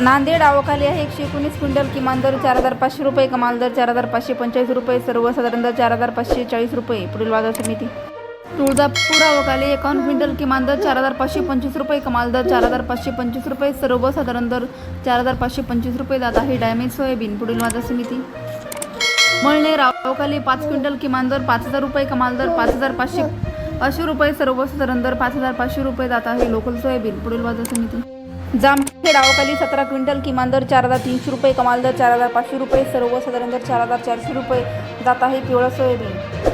नांदेड आवकाली आहे. एकशे एकोणीस क्विंटल किमान दर चार हजार पाचशे रुपये. कमाल दर चार हजार पाचशे पंचेचाळीस रुपये. सर्वसाधारण दर चार हजार पाचशे चाळीस रुपये. पुढील बाजार समिती. तुळजापूर आवकाली एकावन्न क्विंटल किमान दर चार हजार पाचशे पंचवीस रुपये. कमाल दर चार हजार पाचशे पंचवीस रुपये. सर्वसाधारण दर चार हजार पाचशे पंचवीस रुपये. जात आहे डायमेज सोयाबीन. पुढील बाजार समिती. मळनेर आवकाली पाच क्विंटल किमान दर पाच हजार रुपये. कमाल दर पाच हजार पाचशे पाचशे रुपये. सर्वसाधारण दर पाच हजार पाचशे रुपये. जात आहे लोकल सोयाबीन. पुढील बाजार समिती. जामखेड आवकाली सतरा क्विंटल किमान दर चार हजार तीनशे रुपये कमाल दर चार हजार पाचशे रुपये सर्वसाधारण दर चार हजार चारशे रुपये. जात आहे पिवळा सोयाबीन.